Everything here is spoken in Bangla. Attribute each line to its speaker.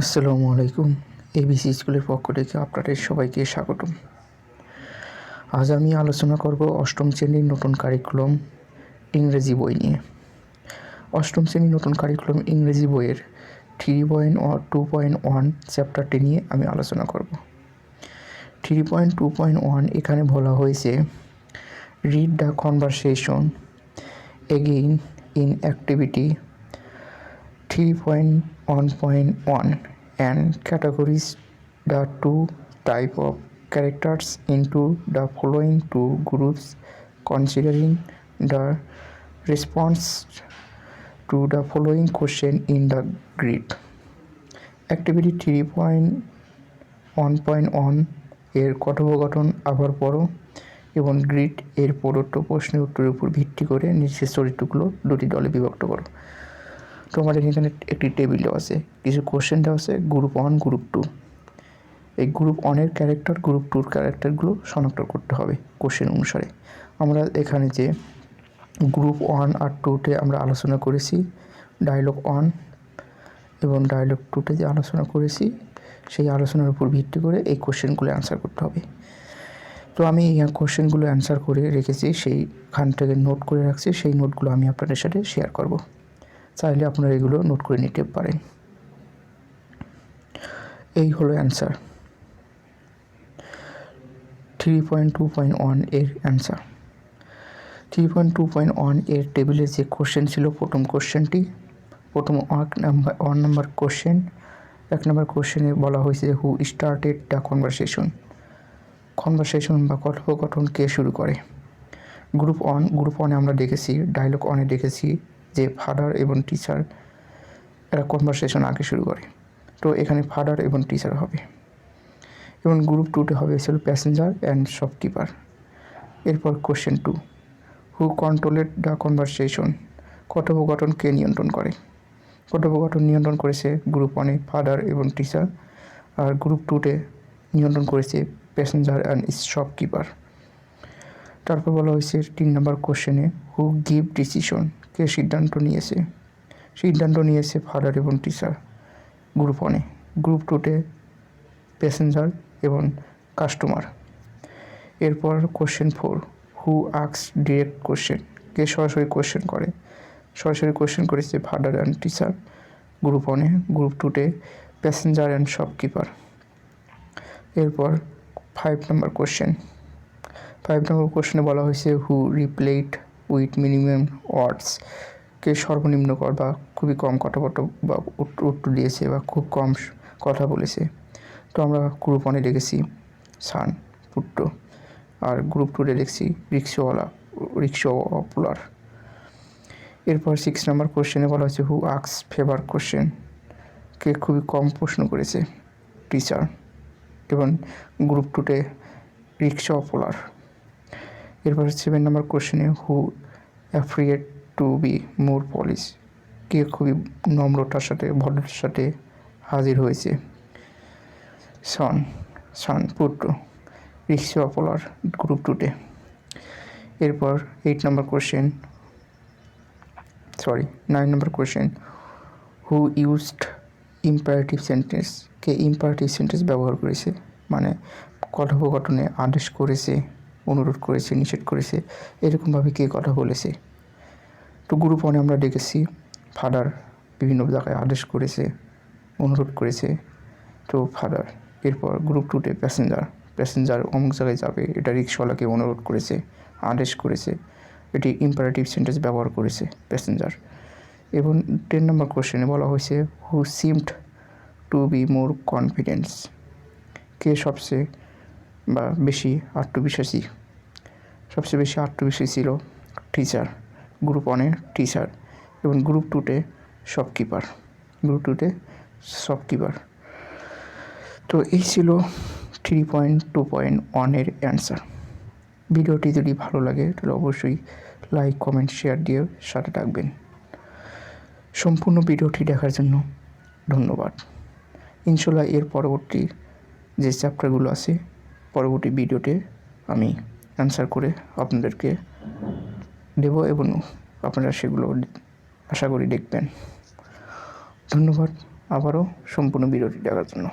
Speaker 1: আসসালামু আলাইকুম। এবিসি স্কুলের পক্ষ থেকে আপনাদের সবাইকে স্বাগতম। আজ আমি আলোচনা করব অষ্টম শ্রেণির নতুন কারিকুলাম ইংরেজি বই নিয়ে। অষ্টম শ্রেণির নতুন কারিকুলাম ইংরেজি বইয়ের three point two point one চ্যাপ্টারটি নিয়ে আমি আলোচনা করব। Three point two point one এখানে বলা হয়েছে read the conversation again in activity 3.1.1 and categories the two type of characters into the following two groups considering the response to the following question in the grid activity 3.1.1 এর কথোপকথন আবার পড়ো এবং গ্রিড এর প্রদত্ত প্রশ্নের উত্তরের উপর ভিত্তি করে নিচের চরিত্রগুলো দুটি দলে বিভক্ত করো তো আমাদের এখানে একটি টেবিল দেওয়া আছে। কিছু কোশ্চেন দেওয়া আছে গ্রুপ ওয়ান গ্রুপ টু এই গ্রুপ ওয়ানের ক্যারেক্টার গ্রুপ টুর ক্যারেক্টারগুলো শনাক্ত করতে হবে কোশ্চেন অনুসারে। আমরা এখানে যে গ্রুপ ওয়ান আর টুতে আমরা আলোচনা করেছি ডায়লগ ওয়ান এবং ডায়লগ টুতে যে আলোচনা করেছি, সেই আলোচনার উপর ভিত্তি করে এই কোশ্চেনগুলো অ্যান্সার করতে হবে। তো আমি এই কোশ্চেনগুলো অ্যান্সার করে রেখেছি, সেইখান থেকে নোট করে রাখছি, সেই নোটগুলো আমি আপনাদের সাথে শেয়ার করব। চাইলে আপনারা এগুলো নোট করে নিতে পারেন। এই হলো answer three point two point ওয়ানের answer three point two point ওয়ানের টেবিলে যে কোশ্চেন ছিল, প্রথম কোশ্চেনটি প্রথম এক নাম্বার ওয়ান নাম্বার কোশ্চেন এক নম্বর কোশ্চেনে বলা হয়েছে who started the conversation conversation বা কথোপকথন কে শুরু করে? গ্রুপ ওয়ান গ্রুপ ওয়ানে আমরা দেখেছি ডায়লগ ওয়ানে দেখেছি যে ফাদার এবং টিচার এরা কনভারসেশন আগে শুরু করে। তো এখানে ফাদার এবং টিচার হবে। এবং গ্রুপ টুতে হবে ছিল প্যাসেঞ্জার অ্যান্ড শপকিপার এরপর question two who controlled the conversation কথোপকথন কে নিয়ন্ত্রণ করে? কথোপকথন নিয়ন্ত্রণ করেছে গ্রুপ ওয়ানে ফাদার এবং টিচার আর গ্রুপ টুতে নিয়ন্ত্রণ করেছে প্যাসেঞ্জার অ্যান্ড শপকিপার তারপর বলা হয়েছে তিন নম্বর কোশ্চেনে হু গিভ ডিসিশন কে সিদ্ধান্ত নিয়েছে? সিদ্ধান্ত নিয়েছে ফাদার এবং টিচার গ্রুপ ওয়ানে গ্রুপ টুতে প্যাসেঞ্জার এবং কাস্টমার এরপর question four who asks direct question কে সরাসরি কোশ্চেন করে? সরাসরি কোশ্চেন করেছে ফাদার অ্যান্ড টিচার গ্রুপ ওয়ানে গ্রুপ টুতে প্যাসেঞ্জার অ্যান্ড শপকিপার এরপর five number question five number কোশ্চেনে বলা হয়েছে, who replied with minimum words কে সর্বনিম্ন কর বা খুবই কম কথাবার্তা বা উত্তর দিয়েছে বা খুব কম কথা বলেছে। তো আমরা গ্রুপ ওয়ানে দেখেছি, সান, পুট্টো, আর গ্রুপ টুতে দেখছি, রিক্সাওয়ালা রিক্সা পপুলার এরপর সিক্স নাম্বার কোশ্চেনে বলা হয়েছে, হু আক্স ফেভার কোশ্চেন কে খুবই কম প্রশ্ন করেছে, টিচার। এবং গ্রুপ টুতে রিক্সা পপুলার এরপর সেভেন নাম্বার কোশ্চেনে who appeared to be more polite কে খুবই নম্রতার সাথে, ভদ্রতার সাথে হাজির হয়েছে? সন সন পুত্র, রিক্সা অপলার গ্রুপ টুতে এরপর eight number question sorry nine number question who used imperative sentence K imperative sentence ব্যবহার করেছে? মানে কথোপকথনে আদেশ করেছে অনুরোধ করেছে, নিষেধ করেছে, এরকমভাবে কে কথা বলেছে। তো গ্রুপ ওয়ানে আমরা ডেকেছি ফাদার বিভিন্ন জায়গায় আদেশ করেছে, অনুরোধ করেছে। তো ফাদার এরপর গ্রুপ টুতে প্যাসেঞ্জার প্যাসেঞ্জার অমুক জায়গায় যাবে, এটা রিক্সাওয়ালাকে অনুরোধ করেছে, আদেশ করেছে, এটি ইম্পারেটিভ সেন্টেন্স ব্যবহার করেছে প্যাসেঞ্জার এবং টেন নম্বর কোশ্চেনে বলা হয়েছে who seemed to be more confidence কে সবচেয়ে বা বেশি আত্মবিশ্বাসী। সবচেয়ে বেশি আত্মবিশ্বাসী ছিল টিচার গ্রুপ ওয়ানে টিচার এবং গ্রুপ টুতে শপকিপার গ্রুপ টুতে শপকিপার তো এই ছিল থ্রি পয়েন্ট টু পয়েন্ট ওয়ানের অ্যান্সার ভিডিওটি যদি ভালো লাগে, তাহলে অবশ্যই লাইক কমেন্ট শেয়ার দিয়ে সাথে থাকবেন। সম্পূর্ণ ভিডিওটি দেখার জন্য ধন্যবাদ। ইনশাল্লাহ এর পরবর্তী যে চ্যাপ্টারগুলো আছে পরবর্তী ভিডিওতে আমি অ্যান্সার করে আপনাদেরকে দেব এবং আপনারা সেগুলো আশা করি দেখবেন। ধন্যবাদ। আবারও সম্পূর্ণ ভিডিওটি দেখার জন্য।